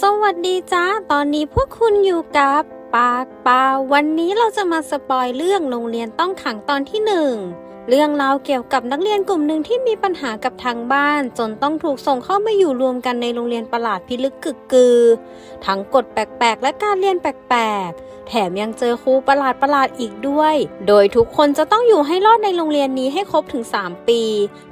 สวัสดีจ้า ตอนนี้พวกคุณอยู่กับปากปาวันนี้เราจะมาสปอยเรื่องโรงเรียนต้องขังตอนที่หนึ่ง เรื่องราวเกี่ยวกับนักเรียนกลุ่มหนึ่งที่มีปัญหากับทางบ้าน จนต้องถูกส่งเข้ามาอยู่รวมกันในโรงเรียนประหลาดพิลึกกึกกือ ทั้งกฎแปลกๆ และการเรียนแปลกๆแถมยังเจอครูประหลาดประหลาดอีกด้วย โดยทุกคนจะต้องอยู่ให้รอดในโรงเรียนนี้ให้ครบถึง 3 ปี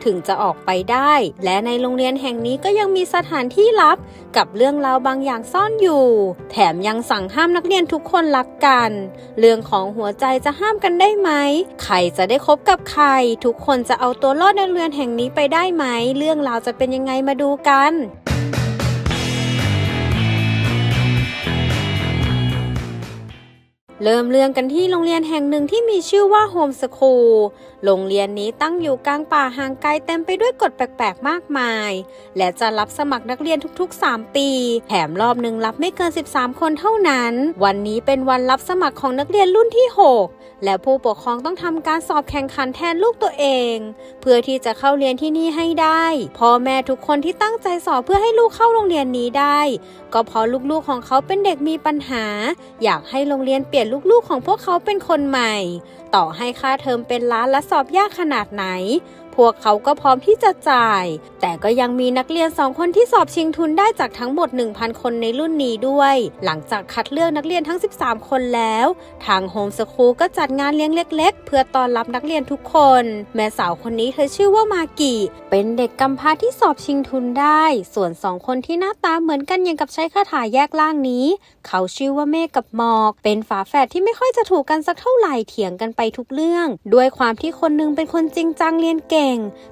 ถึงจะออกไปได้ และในโรงเรียนแห่งนี้ก็ยังมีสถานที่ลับ กับเรื่องราวบางอย่างซ่อนอยู่ แถมยังสั่งห้ามนักเรียนทุกคนรักกัน เรื่องของหัวใจจะห้ามกันได้ไหมใครจะได้คบกับใคร ทุกคนจะเอาตัวรอดในโรงเรียนแห่งนี้ไปได้ไหม เรื่องราวจะเป็นยังไงมาดูกัน เริ่มเรื่องกันที่โรงเรียนแห่งหนึ่งที่มีชื่อว่าโฮมสคูล โรงเรียนนี้ตั้งอยู่กลางป่าห่างไกลเต็มไปด้วยกฎแปลกๆ มากมาย และจะรับสมัครนักเรียนทุกๆ 3 ปี แถมรอบหนึ่งรับไม่เกิน 13 คนเท่านั้น วันนี้เป็นวันรับสมัครของนักเรียนรุ่นที่ 6 และผู้ปกครองต้องทำการสอบแข่งขันแทนลูกตัวเอง เพื่อที่จะเข้าเรียนที่นี่ให้ได้พ่อแม่ทุกคนที่ตั้งใจสอบเพื่อให้ลูกเข้าโรงเรียนนี้ได้ ก็เพราะลูกๆของเขาเป็นเด็กมีปัญหา อยากให้โรงเรียนเปลี่ยนลูกๆของพวกเขาเป็นคนใหม่ ต่อให้ค่าเทอมเป็นล้านละสอบยากขนาดไหน พวกเขาก็พร้อมที่จะจ่าย แต่ก็ยังมีนักเรียนสองคนที่สอบชิงทุนได้จากทั้งหมด 1,000 คนในรุ่นนี้ด้วย หลังจากคัดเลือกนักเรียนทั้ง 13 คนแล้ว ทางโฮมสคูลก็จัดงานเลี้ยงเล็ก ๆ เพื่อต้อนรับนักเรียนทุกคน แม่สาวคนนี้เธอชื่อว่ามากิเป็นเด็กกำพร้าที่สอบชิงทุนได้ ส่วนสองคนที่หน้าตาเหมือนกันย่างกับใช้คาถาแยกล่างนี้ เขาชื่อว่าเมฆกับหมอก เป็นฝาแฝดที่ไม่ค่อยจะถูกกันสักเท่าไหร่เถียงกันไปทุกเรื่อง ด้วยความที่คนหนึงเป็นคนจริงจังเรียนเก่ง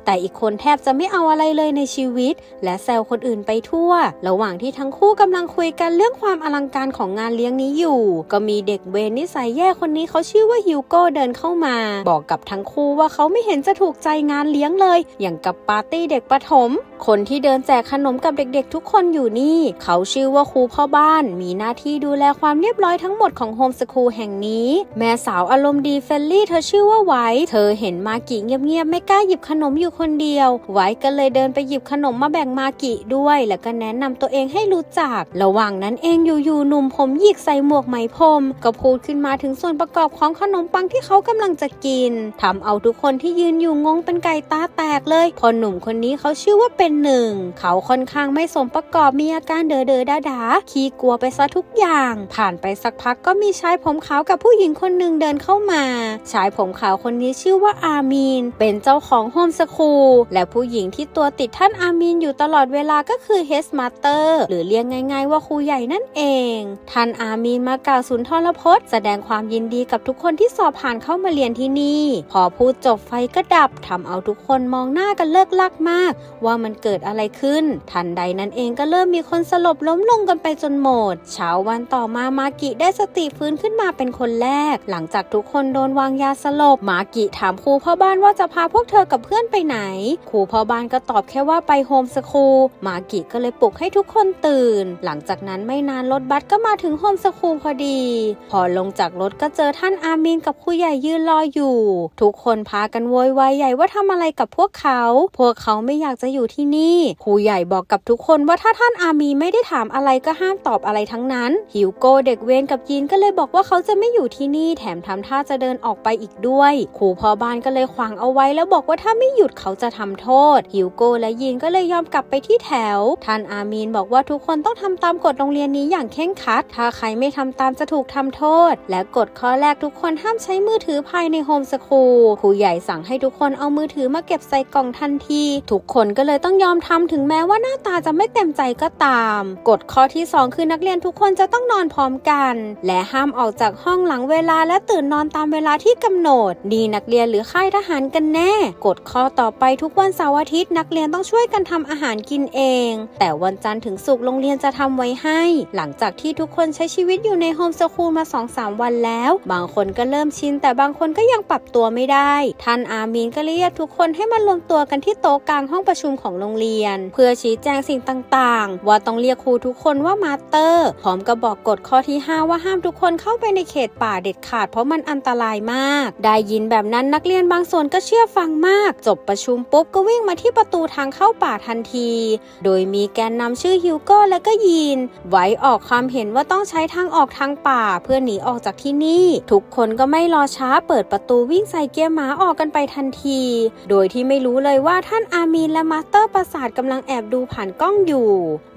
แต่อีกคนแทบจะไม่เอาอะไรเลยในชีวิต และแซวคนอื่นไปทั่ว ระหว่างที่ทั้งคู่กำลังคุยกันเรื่องความอลังการของงานเลี้ยงนี้อยู่ ก็มีเด็กเวรนิสัยแย่คนนี้เขาชื่อว่าฮิวโก้เดินเข้ามา บอกกับทั้งคู่ว่าเขาไม่เห็นจะถูกใจงานเลี้ยงเลย อย่างกับปาร์ตี้เด็กประถม คนที่เดินแจกขนมกับเด็กๆ ทุกคนอยู่นี่ เขาชื่อว่าครูพ่อบ้าน มีหน้าที่ดูแลความเรียบร้อยทั้งหมดของโฮมสคูลแห่งนี้ แม่สาวอารมณ์ดีเฟลลี่เธอชื่อว่าไว้เธอเห็นมากิเงียบๆไม่กล้าหยิบขนมอยู่คนเดียว ไว้ก็เลยเดินไปหยิบขนมมาแบ่งมากิด้วย แล้วก็แนะนำตัวเองให้รู้จัก ระหว่างนั้นเองอยู่ๆหนุ่มผมหยิกใส่หมวกไหมพรมก็พูดขึ้นมาถึงส่วนประกอบของขนมปังที่เขากำลังจะกินทำเอาทุกคนที่ยืนอยู่งงเป็นไก่ตาแตกเลยพอหนุ่มคนนี้เขาชื่อว่าเป็นหนึ่งเขาค่อนข้างไม่สมประกอบมีอาการเดอเดอดาดาขี้กลัวไปซะทุกอย่าง ผ่านไปสักพักก็มีชายผมขาวกับผู้หญิงคนหนึ่งเดินเข้ามา ชายผมขาวคนนี้ชื่อว่าอามีน เป็นเจ้าของโฮมสคูลและผู้หญิงที่ตัวติดท่านอามีนอยู่ตลอดเวลาก็คือเฮสมาสเตอร์หรือเรียกง่าย ๆ ว่าครูใหญ่นั่นเอง ท่านอามีนมากล่าวสุนทรพจน์ แสดงความยินดีกับทุกคนที่สอบผ่านเข้ามาเรียนที่นี่ พอพูดจบไฟก็ดับทำเอาทุกคนมองหน้ากันเลิกลักมาก ว่ามันเกิดอะไรขึ้น ทันใดนั้นเองก็เริ่มมีคนสลบล้มลงกันไปจนหมด เช้าวันต่อมามากิได้สติฟื้นขึ้นมาเป็นคนแรก หลังจากทุกคนโดนวางยาสลบมากิถามครูพ่อบ้านว่าจะพาพวกเธอกับเพื่อนไปไหนครูพ่อบ้านก็ตอบแค่ว่าไปโฮมสคูลมากิก็เลยปลุกให้ทุกคนตื่น หลังจากนั้นไม่นานรถบัสก็มาถึงโฮมสคูลพอดี พอลงจากรถก็เจอท่านอามีนกับครูใหญ่ยืนรออยู่ ทุกคนพากันโวยวายใหญ่ว่าทำอะไรกับพวกเขา พวกเขาไม่อยากจะอยู่ที่นี่ครูใหญ่บอกกับทุกคนว่าถ้าท่านอามีไม่ได้ถามอะไรก็ห้ามตอบอะไรทั้งนั้นฮิวโกเด็กเวรกับยีนก็เลยบอกว่าเขาจะไม่อยู่ที่นี่ แถมทำท่าจะเดินออกไปอีกด้วยครูพ่อบ้านก็เลยขวางเอาไว้แล้วบอกว่าถ้าาไม่หยุดเขาจะทำโทษ ฮิวโกและยีนก็เลยยอมกลับไปที่แถว ท่านอามีนบอกว่าทุกคนต้องทำตามกฎโรงเรียนนี้อย่างเคร่งครัด ถ้าใครไม่ทำตามจะถูกทำโทษ และกฎข้อแรกทุกคนห้ามใช้มือถือภายในโฮมสคูลครูใหญ่สั่งให้ทุกคนเอามือถือมาเก็บใส่กล่องทันที ทุกคนก็เลยต้องยอมทำถึงแม้ว่าหน้าตาจะไม่เต็มใจก็ตาม กฎข้อที่ 2 คือนักเรียนทุกคนจะต้องนอนพร้อมกัน และห้ามออกจากห้องหลังเวลาและตื่นนอนตามเวลาที่กำหนด ดีนักเรียนหรือค่ายทหารกันแน่ กฎข้อต่อไปทุกวันเสาร์อาทิตย์นักเรียนต้องช่วยกันทำอาหารกินเอง แต่วันจันทร์ถึงศุกร์โรงเรียนจะทำไว้ให้ หลังจากที่ทุกคนใช้ชีวิตอยู่ในโฮมสคูลมา 2-3 วันแล้ว บางคนก็เริ่มชิน แต่บางคนก็ยังปรับตัวไม่ได้ ท่านอามีนก็เรียกทุกคนให้มารวมตัวกันที่โต๊ะกลางห้องประชุมของโรงเรียน เพื่อชี้แจงสิ่งต่างๆ ว่าต้องเรียกครูทุกคนว่ามาสเตอร์พร้อมกับบอกกฎข้อที่ 5 ว่าห้ามทุกคนเข้าไปในเขตป่าเด็ดขาด เพราะมันอันตรายมาก ได้ยินแบบนั้นนักเรียนบางส่วนก็เชื่อฟังมากๆจบประชุมปุ๊บก็วิ่งมาที่ประตูทางเข้าป่าทันที โดยมีแกนนำชื่อฮิวโก้และก็ยีน ไว้ออกความเห็นว่าต้องใช้ทางออกทางป่าเพื่อหนีออกจากที่นี่ ทุกคนก็ไม่รอช้าเปิดประตูวิ่งใส่เกียร์ม้าออกกันไปทันที โดยที่ไม่รู้เลยว่าท่านอามีนและมาสเตอร์ประสาทกำลังแอบดูผ่านกล้องอยู่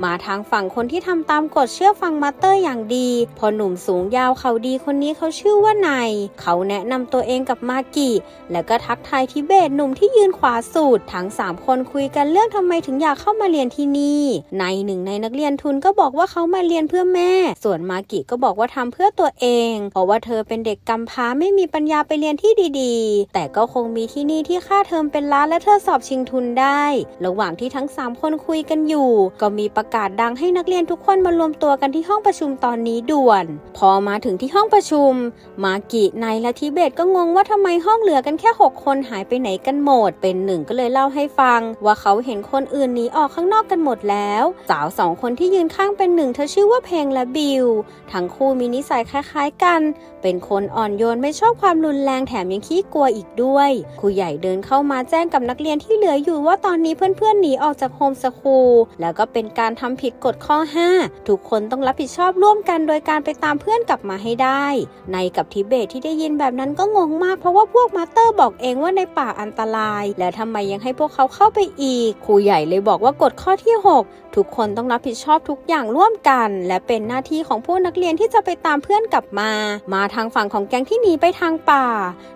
มาทางฝั่งคนที่ทำตามกฎเชื่อฟังมาสเตอร์อย่างดี พอหนุ่มสูงยาวเขาดีคนนี้เขาชื่อว่านายเขาแนะนำตัวเองกับมากิแล้วก็ทักทายทิเบตหนุ่มที่ยืนขวาสุดทั้ง 3 คนคุยกันเรื่องทำไมถึงอยากเข้ามาเรียนที่นี่ ในหนึ่งในนักเรียนทุนก็บอกว่าเขามาเรียนเพื่อแม่ ส่วนมากิก็บอกว่าทำเพื่อตัวเอง เพราะว่าเธอเป็นเด็กกำพร้าไม่มีปัญญาไปเรียนที่ดีๆ แต่ก็คงมีที่นี่ที่ค่าเทอมเป็นล้านและเธอสอบชิงทุนได้ ระหว่างที่ทั้ง 3 คนคุยกันอยู่ ก็มีประกาศดังให้นักเรียนทุกคนมารวมตัวกันที่ห้องประชุมตอนนี้ด่วน พอมาถึงที่ห้องประชุม มากิไนและทิเบตก็งงว่าทำไมห้องเหลือกันแค่ 6 คนหายไปไหนกันหมด เป็นหนึ่งก็เลยเล่าให้ฟัง ว่าเขาเห็นคนอื่นหนีออกข้างนอกกันหมดแล้ว สาวสองคนที่ยืนข้างเป็นหนึ่งเธอชื่อว่าเพลงและบิว ทั้งคู่มีนิสัยคล้ายๆกัน เป็นคนอ่อนโยนไม่ชอบความรุนแรงแถมยังขี้กลัวอีกด้วยครูใหญ่เดินเข้ามาแจ้งกับนักเรียนที่เหลืออยู่ว่าตอนนี้เพื่อนๆหนีออกจากโฮมสคูลแล้วก็เป็นการทำผิดกฎข้อ 5 ทุกคนต้องรับผิดชอบร่วมกันโดยการไปตามเพื่อนกลับมาให้ได้ ในกับทิเบตที่ได้ยินแบบนั้นก็งงมากเพราะว่าพวกมาสเตอร์บอกเองว่าในป่าอันตราย และทำไมยังให้พวกเขาเข้าไปอีก ครูใหญ่เลยบอกว่ากฎข้อที่ 6 ทุกคนต้องรับผิดชอบทุกอย่างร่วมกัน และเป็นหน้าที่ของผู้นักเรียนที่จะไปตามเพื่อนกลับมา มาทางฝั่งของแก๊งที่หนีไปทางป่า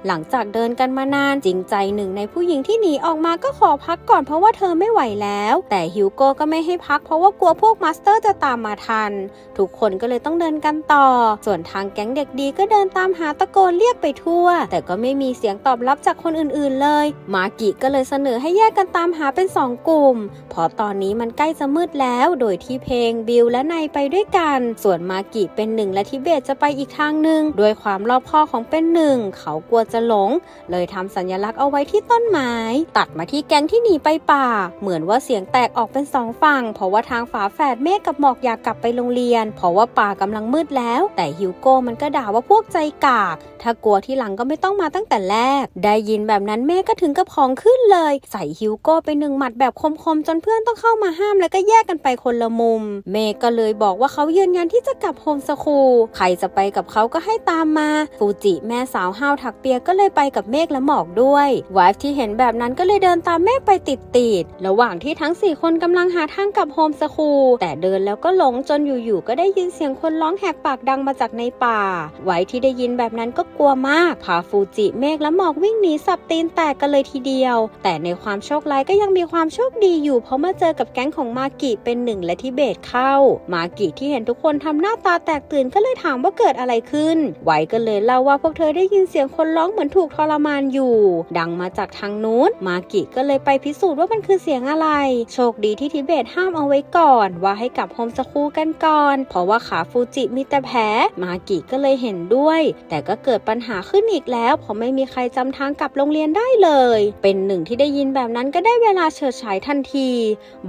หลังจากเดินกันมานานจริงใจหนึ่งในผู้หญิงที่หนีออกมาก็ขอพักก่อนเพราะว่าเธอไม่ไหวแล้ว แต่ฮิวโก้ก็ไม่ให้พักเพราะว่ากลัวพวกมาสเตอร์จะตามมาทัน ทุกคนก็เลยต้องเดินกันต่อ ส่วนทางแก๊งเด็กดีก็เดินตามหาตะโกนเรียกไปทั่ว แต่ก็ไม่มีเสียงตอบรับจากคนอื่นๆเลยมากิก็เลยเสนอให้แยกกันตามหาเป็นสองกลุ่ม เพราะตอนนี้มันใกล้จะมืดแล้ว โดยที่เพลงบิลและนายไปด้วยกัน ส่วนมากิเป็นหนึ่งและทิเบตจะไปอีกทางหนึ่งด้วยความรอบคอบของเป็นหนึ่ง เขากลัวจะหลง เลยทำสัญลักษณ์เอาไว้ที่ต้นไม้ ตัดมาที่แก๊งที่หนีไปป่า เหมือนว่าเสียงแตกออกเป็นสองฝั่ง เพราะว่าทางฝาแฝดเมฆกับหมอกอยากกลับไปโรงเรียน เพราะว่าป่ากำลังมืดแล้ว แต่ฮิวโก้มันก็ด่าว่าพวกใจกาก ถ้ากลัวที่หลังก็ไม่ต้องมาตั้งแต่แรก ได้ยินแบบนั้นเมฆก็ถึงกับของขึ้นเลย ใส่ฮิวโก้ไปหนึ่งหมัดแบบคมๆ จนเพื่อนต้องเข้ามาห้ามแล้วก็แยกกันไปคนละมุม เมก็เลยบอกว่าเขายืนยันที่จะกลับโฮมสคูลใครจะไปกับเขาก็ให้ตามมา ฟูจิแม่สาวห้าวถักเปียก็เลยไปกับเมฆและหมอกด้วยวายที่เห็นแบบนั้นก็เลยเดินตามเมฆไปติดๆระหว่างที่ทั้งสี่คนกำลังหาทางกลับโฮมสคูลแต่เดินแล้วก็หลงจนอยู่ๆก็ได้ยินเสียงคนร้องแหกปากดังมาจากในป่าไว้ที่ได้ยินแบบนั้นก็กลัวมากพาฟูจิเมฆและหมอกวิ่งหนีสับตีนแตกกันเลยทีเดียว แต่ในความโชคร้ายก็ยังมีความโชคดีอยู่ เพราะมาเจอกับแก๊งของมากิเป็นหนึ่งและทิเบตเข้า มากิที่เห็นทุกคนทำหน้าตาแตกตื่นก็เลยถามว่าเกิดอะไรขึ้น ไวก็เลยเล่าว่าพวกเธอได้ยินเสียงคนร้องเหมือนถูกทรมานอยู่ ดังมาจากทางนู้น มากิก็เลยไปพิสูจน์ว่ามันคือเสียงอะไร โชคดีที่ทิเบตห้ามเอาไว้ก่อน ว่าให้กลับโฮมสคูลกันก่อน เพราะว่าขาฟูจิมีแต่แผลมากิก็เลยเห็นด้วย แต่ก็เกิดปัญหาขึ้นอีกแล้วเพราะไม่มีใครจำทางกลับโรงเรียนได้เลยเป็นหนึ่งที่ได้ยินแบบนั้นก็ได้เวลาเฉิดฉายทันที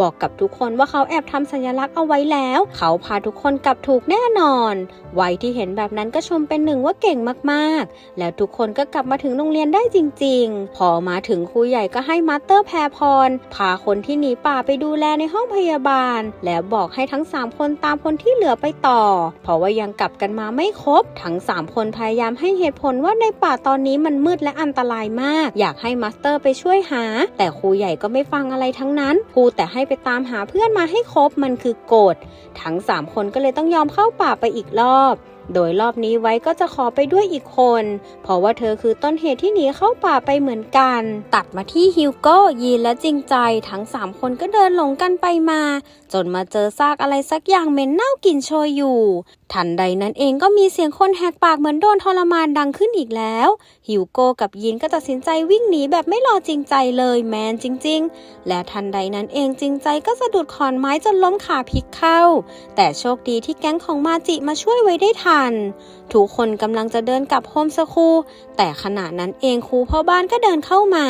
บอกกับทุกคนว่าเขาแอบทำสัญลักษณ์เอาไว้แล้ว เขาพาทุกคนกลับถูกแน่นอนไว้ที่เห็นแบบนั้นก็ชมเป็นหนึ่งว่าเก่งมากๆ แล้วทุกคนก็กลับมาถึงโรงเรียนได้จริง ๆ พอมาถึงครูใหญ่ก็ให้มาสเตอร์แพรพรพาคนที่หนีป่าไปดูแลในห้องพยาบาล แล้วบอกให้ทั้ง 3 คนตามคนที่เหลือไปต่อ เพราะว่ายังกลับกันมาไม่ครบ ทั้ง 3 คนพยายามให้เหตุผลว่าในป่าตอนนี้มันมืดและอันตรายมาก อยากให้มาสเตอร์ไปช่วยหา แต่ครูใหญ่ก็ไม่ฟังอะไรทั้งนั้นครูแต่ให้ไปตามหาเพื่อนมาให้ครบมันคือโกรธทั้ง 3 คนก็เลยต้องยอมเข้าป่าไปอีกรอบ โดยรอบนี้ไว้ก็จะขอไปด้วยอีกคน เพราะว่าเธอคือต้นเหตุที่หนีเข้าป่าไปเหมือนกัน ตัดมาที่ฮิวโก้ยีนและจริงใจ ทั้ง 3 คนก็เดินหลงกันไปมา จนมาเจอซากอะไรสักอย่างเหม็นเน่ากลิ่นโชยอยู่ ทันใดนั้นเองก็มีเสียงคนแหกปากเหมือนโดนทรมานดังขึ้นอีกแล้วฮิวโก้กับยีนก็ตัดสินใจวิ่งหนีแบบไม่รอจริงใจเลยแมนจริง ๆ และทันใดนั้นเองจริงใจก็สะดุดขอนไม้จนล้มขาพลิกเข้า แต่โชคดีที่แก๊งของมาจิมาช่วยไว้ได้ทันัน ทุกคนกำลังจะเดินกลับโฮมสคูลแต่ขณะนั้นเองครูพ่อบ้านก็เดินเข้ามา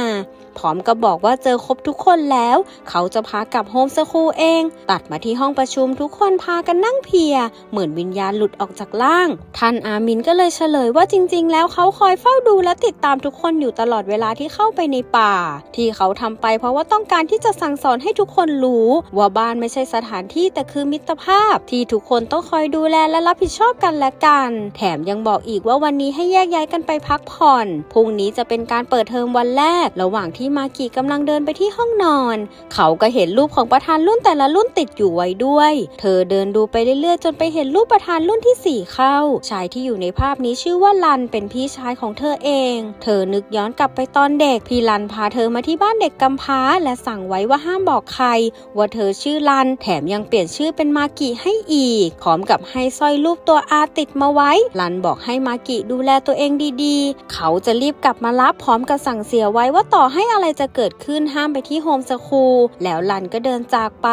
พร้อมกับบอกว่าเจอครบทุกคนแล้ว เขาจะพากลับโฮมสคูลเอง ตัดมาที่ห้องประชุมทุกคนพากันนั่งเพีย เหมือนวิญญาณหลุดออกจากร่าง ท่านอามินก็เลยเฉลยว่าจริง ๆ แล้วเขาคอยเฝ้าดูและติดตามทุกคนอยู่ตลอดเวลาที่เข้าไปในป่า ที่เขาทำไปเพราะว่าต้องการที่จะสั่งสอนให้ทุกคนรู้ ว่าบ้านไม่ใช่สถานที่แต่คือมิตรภาพ ที่ทุกคนต้องคอยดูแลและรับผิดชอบกันและกัน แถมยังบอกอีกว่าวันนี้ให้แยกย้ายกันไปพักผ่อนพรุ่งนี้จะเป็นการเปิดเทอมวันแรก ระหว่างที่มากิกำลังเดินไปที่ห้องนอน เขาก็เห็นรูปของประธานรุ่นแต่ละรุ่นติดอยู่ไว้ด้วย เธอเดินดูไปเรื่อยๆ จนไปเห็นรูปประธานรุ่นที่ 4 เข้า ชายที่อยู่ในภาพนี้ชื่อว่าลันเป็นพี่ชายของเธอเอง เธอนึกย้อนกลับไปตอนเด็ก พี่ลันพาเธอมาที่บ้านเด็กกำพร้า และสั่งไว้ว่าห้ามบอกใคร ว่าเธอชื่อลัน แถมยังเปลี่ยนชื่อเป็นมากิให้อีกพร้อมกับให้สร้อยรูปตัวอาติดมาไว้ ลันบอกให้มากิดูแลตัวเองดีๆ เขาจะรีบกลับมารับพร้อมกับสั่งเสียไว้ว่าต่อให้อะไรจะเกิดขึ้นห้ามไปที่โฮมสคูลแล้วลันก็เดินจากไป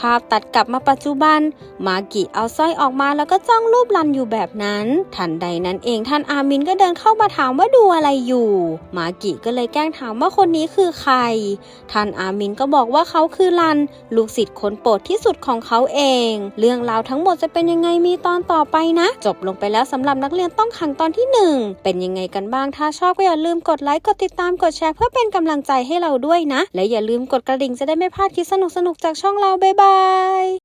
ภาพตัดกลับมาปัจจุบัน มากิเอาสร้อยออกมาแล้วก็จ้องรูปลันอยู่แบบนั้น ทันใดนั้นเองท่านอามินก็เดินเข้ามาถามว่าดูอะไรอยู่ มากิก็เลยแกล้งถามว่าคนนี้คือใคร ท่านอามินก็บอกว่าเขาคือลัน ลูกศิษย์คนโปรดที่สุดของเขาเอง เรื่องราวทั้งหมดจะเป็นยังไงมีตอนต่อไปนะจบลงไปแล้วสำหรับนักเรียนต้องขังตอนที่หนึ่งเป็นยังไงกันบ้าง ถ้าชอบก็อย่าลืมกดไลค์ กดติดตาม กดแชร์เพื่อเป็นกำลังใจให้เราด้วยนะ และอย่าลืมกดกระดิ่งจะได้ไม่พลาดคลิปสนุกๆจากช่องเราบ๊ายบาย